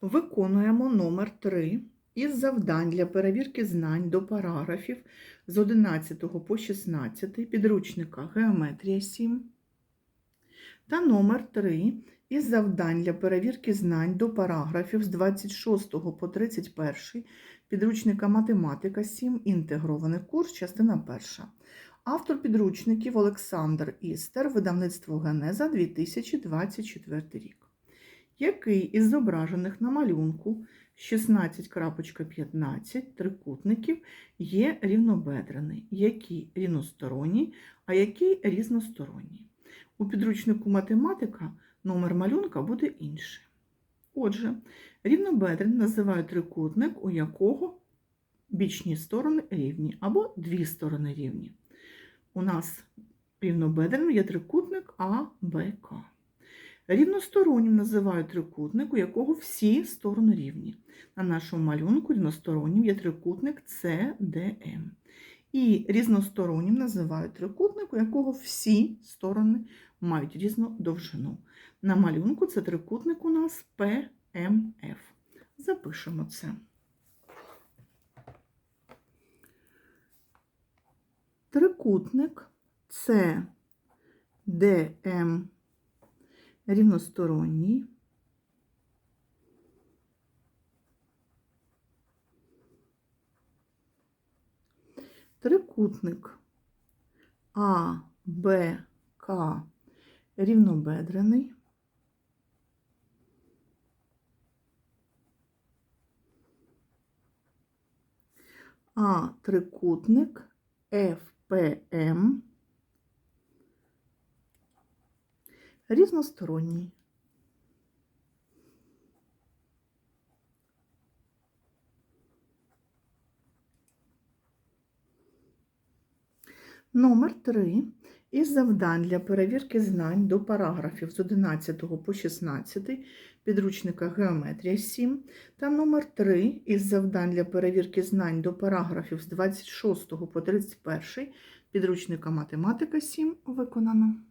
Виконуємо номер 3 із завдань для перевірки знань до параграфів з 11 по 16 підручника Геометрія 7 та номер 3 із завдань для перевірки знань до параграфів з 26 по 31 підручника Математика 7 інтегрований курс, частина 1. Автор підручників Олександр Істер, видавництво Генеза 2024 рік. Який із зображених на малюнку 16.15 трикутників є рівнобедрений, який рівносторонній, а який різносторонній. У підручнику математика номер малюнка буде інший. Отже, рівнобедрений називають трикутник, у якого бічні сторони рівні або дві сторони рівні. У нас рівнобедреним є трикутник АБК. Рівностороннім називають трикутник, у якого всі сторони рівні. На нашому малюнку рівностороннім є трикутник CDM. І різностороннім називають трикутник, у якого всі сторони мають різну довжину. На малюнку це трикутник у нас PMF. Запишемо це. Трикутник CDM рівносторонній. Трикутник АБК рівнобедрений. А трикутник ФПМ різносторонній. Номер 3 із завдань для перевірки знань до параграфів з 11 по 16 підручника Геометрія 7 та номер 3 із завдань для перевірки знань до параграфів з 26 по 31 підручника Математика 7 виконано.